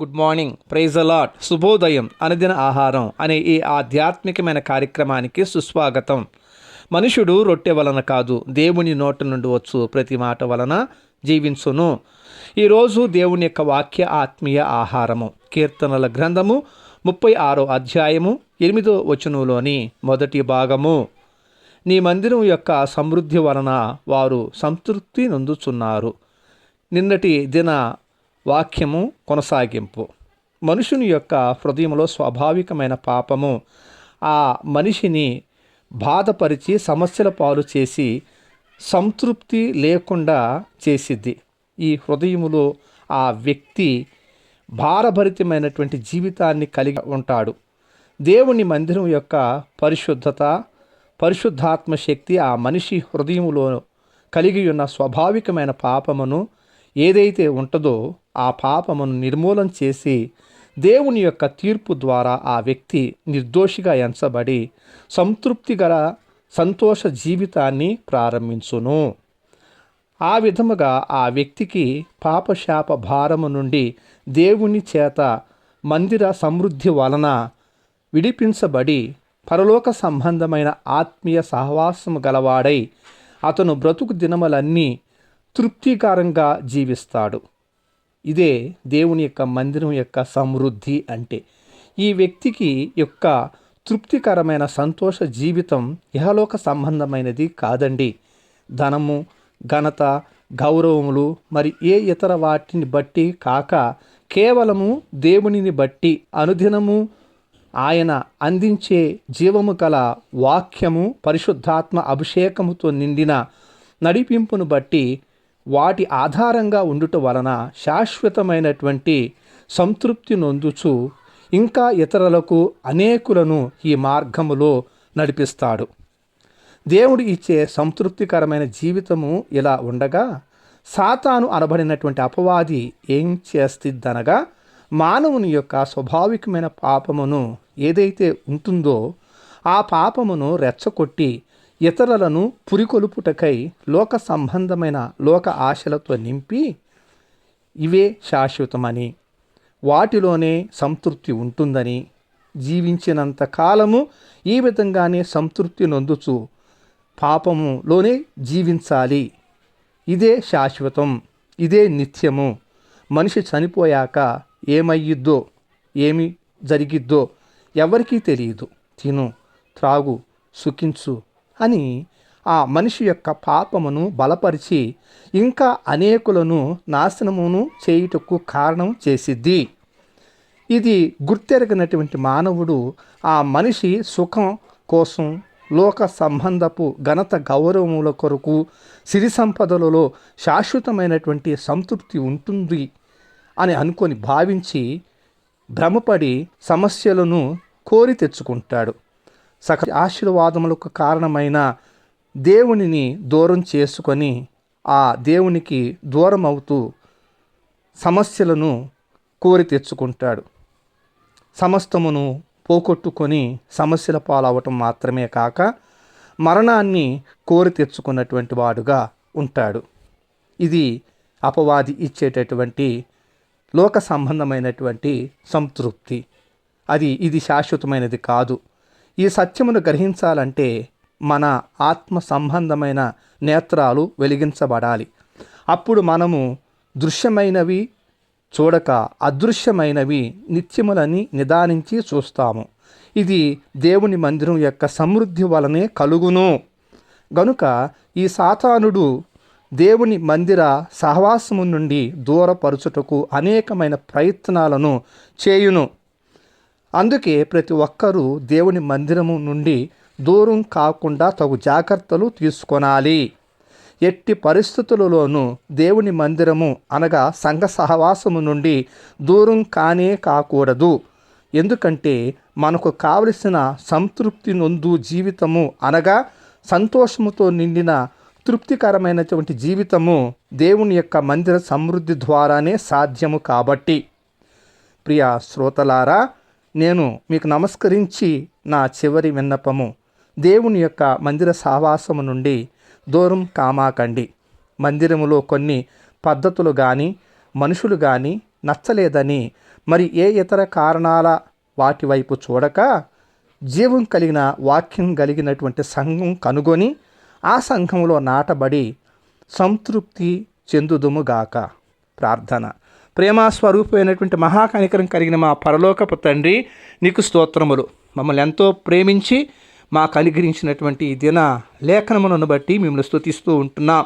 Good morning praise allot శుభోదయం అనుదిన ఆహారం అనే ఈ ఆధ్యాత్మికమైన కార్యక్రమానికి సుస్వాగతం. మనుషుడు రొట్టె వలన కాదు దేవుని నోట నుండి వచ్చు ప్రతి మాట వలన జీవించును. ఈరోజు దేవుని యొక్క వాక్య ఆత్మీయ ఆహారము. కీర్తనల గ్రంథము ముప్పై ఆరో అధ్యాయము ఎనిమిదో వచనంలోని మొదటి భాగము. నీ మందిరం యొక్క సమృద్ధి వలన వారు సంతృప్తి నొందుచున్నారు. నిన్నటి దిన వాక్యము కొనసాగింపు. మనుషుని యొక్క హృదయంలో స్వాభావికమైన పాపము ఆ మనిషిని బాధపరిచి సమస్యల పాలు చేసి సంతృప్తి లేకుండా చేసిద్ది. ఈ హృదయములో ఆ వ్యక్తి భారభరితమైనటువంటి జీవితాన్ని కలిగి ఉంటాడు. దేవుని మందిరం యొక్క పరిశుద్ధత పరిశుద్ధాత్మ శక్తి ఆ మనిషి హృదయములో కలిగి ఉన్న స్వాభావికమైన పాపమును ఏదైతే ఉంటుందో ఆ పాపమును నిర్మూలన చేసి దేవుని యొక్క తీర్పు ద్వారా ఆ వ్యక్తి నిర్దోషిగా ఎంచబడి సంతృప్తి గల సంతోష జీవితాన్ని ప్రారంభించును. ఆ విధముగా ఆ వ్యక్తికి పాపశాప భారము నుండి దేవుని చేత మందిర సమృద్ధి వలన విడిపించబడి పరలోక సంబంధమైన ఆత్మీయ సహవాసము గలవాడై అతను బ్రతుకు దినములన్నీ తృప్తికరంగా జీవిస్తాడు. ఇదే దేవుని యొక్క మందిరం యొక్క సమృద్ధి అంటే. ఈ వ్యక్తికి యొక్క తృప్తికరమైన సంతోష జీవితం ఇహలోక సంబంధమైనది కాదండి. ధనము ఘనత గౌరవములు మరి ఏ ఇతర వాటిని బట్టి కాక కేవలము దేవునిని బట్టి అనుదినము ఆయన అందించే జీవము గల వాక్యము పరిశుద్ధాత్మ అభిషేకముతో నిండిన నడిపింపును బట్టి వాటి ఆధారంగా ఉండుట వలన శాశ్వతమైనటువంటి సంతృప్తి నొందుచు ఇంకా ఇతరులకు అనేకులను ఈ మార్గములో నడిపిస్తాడు. దేవుడు ఇచ్చే సంతృప్తికరమైన జీవితము ఇలా ఉండగా సాతాను అనబడినటువంటి అపవాది ఏం చేస్తుందనగా మానవుని యొక్క స్వాభావికమైన పాపమును ఏదైతే ఉంటుందో ఆ పాపమును రెచ్చగొట్టి ఇతరులను పురికొలుపుటకై లోక సంబంధమైన లోక ఆశలతో నింపి ఇవే శాశ్వతమని వాటిలోనే సంతృప్తి ఉంటుందని జీవించినంత కాలము ఈ విధంగానే సంతృప్తి నొందుచు పాపములోనే జీవించాలి. ఇదే శాశ్వతం ఇదే నిత్యము. మనిషి చనిపోయాక ఏమయ్యిద్దో ఏమి జరిగిద్దో ఎవరికీ తెలియదు. తిను త్రాగు సుఖించు అని ఆ మనిషి యొక్క పాపమును బలపరిచి ఇంకా అనేకులను నాశనమును చేయుటకు కారణం చేసిద్ది. ఇది గుర్తెరగినటువంటి మానవుడు ఆ మనిషి సుఖం కోసం లోక సంబంధపు ఘనత గౌరవముల కొరకు సిరి సంపదలలో శాశ్వతమైనటువంటి సంతృప్తి ఉంటుంది అని అనుకొని భావించి భ్రమపడి సమస్యలను కోరి తెచ్చుకుంటాడు. సకల ఆశీర్వాదములకు కారణమైన దేవునిని దూరం చేసుకొని ఆ దేవునికి దూరం అవుతూ సమస్యలను కోరి తెచ్చుకుంటాడు. సమస్తమును పోగొట్టుకొని సమస్యల పాలవటం మాత్రమే కాక మరణాన్ని కోరి తెచ్చుకున్నటువంటి వాడుగా ఉంటాడు. ఇది అపవాది ఇచ్చేటటువంటి లోక సంబంధమైనటువంటి సంతృప్తి. అది ఇది శాశ్వతమైనది కాదు. ఈ సత్యమును గ్రహించాలంటే మన ఆత్మ సంబంధమైన నేత్రాలు వెలిగించబడాలి. అప్పుడు మనము దృశ్యమైనవి చూడక అదృశ్యమైనవి నిత్యములని నిదానించి చూస్తాము. ఇది దేవుని మందిరం యొక్క సమృద్ధి వలనే కలుగును. గనుక ఈ సాతానుడు దేవుని మందిర సహవాసము నుండి దూరపరుచుటకు అనేకమైన ప్రయత్నాలను చేయును. అందుకే ప్రతి ఒక్కరూ దేవుని మందిరము నుండి దూరం కాకుండా తగు జాగ్రత్తలు తీసుకొనాలి. ఎట్టి పరిస్థితులలోనూ దేవుని మందిరము అనగా సంఘ సహవాసము నుండి దూరం కానే కాకూడదు. ఎందుకంటే మనకు కావలసిన సంతృప్తి నొందు జీవితము అనగా సంతోషముతో నిండిన తృప్తికరమైనటువంటి జీవితము దేవుని యొక్క మందిర సమృద్ధి ద్వారానే సాధ్యము కాబట్టి. ప్రియ శ్రోతలారా నేను మీకు నమస్కరించి నా చివరి విన్నపము దేవుని యొక్క మందిర సహవాసము నుండి దూరం కామాకండి. మందిరములో కొన్ని పద్ధతులు కానీ మనుషులు కానీ నచ్చలేదని మరి ఏ ఇతర కారణాల వాటి వైపు చూడక జీవం కలిగిన వాక్యం కలిగినటువంటి సంఘం కనుగొని ఆ సంఘంలో నాటబడి సంతృప్తి చెందుదుముగాక ప్రార్థన. ప్రేమస్వరూపమైనటువంటి మహాకనికరం కలిగిన మా పరలోకపు తండ్రి నీకు స్తోత్రములు. మమ్మల్ని ఎంతో ప్రేమించి మాకు అనుగ్రహించినటువంటి ఈ దిన లేఖనములను బట్టి మిమ్మల్ని స్తుతిస్తూ ఉంటున్నాం.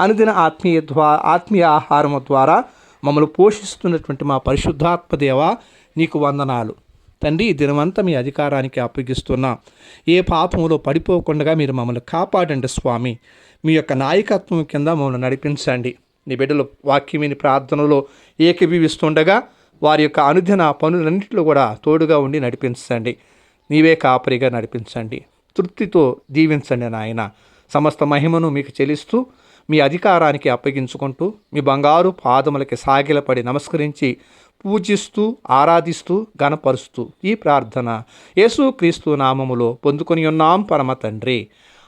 అనుదిన ఆత్మీయ ద్వా ఆత్మీయ ఆహారము ద్వారా మమ్మల్ని పోషిస్తున్నటువంటి మా పరిశుద్ధాత్మదేవ నీకు వందనాలు. తండ్రి ఈ దినమంతా మీ అధికారానికి అప్పగిస్తున్నాం. ఏ పాపములో పడిపోకుండా మీరు మమ్మల్ని కాపాడండి స్వామి. మీ యొక్క నాయకత్వం కింద మమ్మల్ని నడిపించండి. నీ బిడ్డలు వాక్యమైన ప్రార్థనలో ఏకీభవిస్తుండగా వారి యొక్క అనుదిన పనులన్నింటిలో కూడా తోడుగా ఉండి నడిపించండి. నీవే కాపరిగా నడిపించండి. తృప్తితో దీవించండి నాయన. సమస్త మహిమను మీకు చెల్లిస్తూ మీ అధికారానికి అప్పగించుకుంటూ మీ బంగారు పాదములకి సాగిలపడి నమస్కరించి పూజిస్తూ ఆరాధిస్తూ గణపరుస్తూ ఈ ప్రార్థన యేసుక్రీస్తు నామములో పొందుకొని ఉన్నాం పరమ తండ్రి.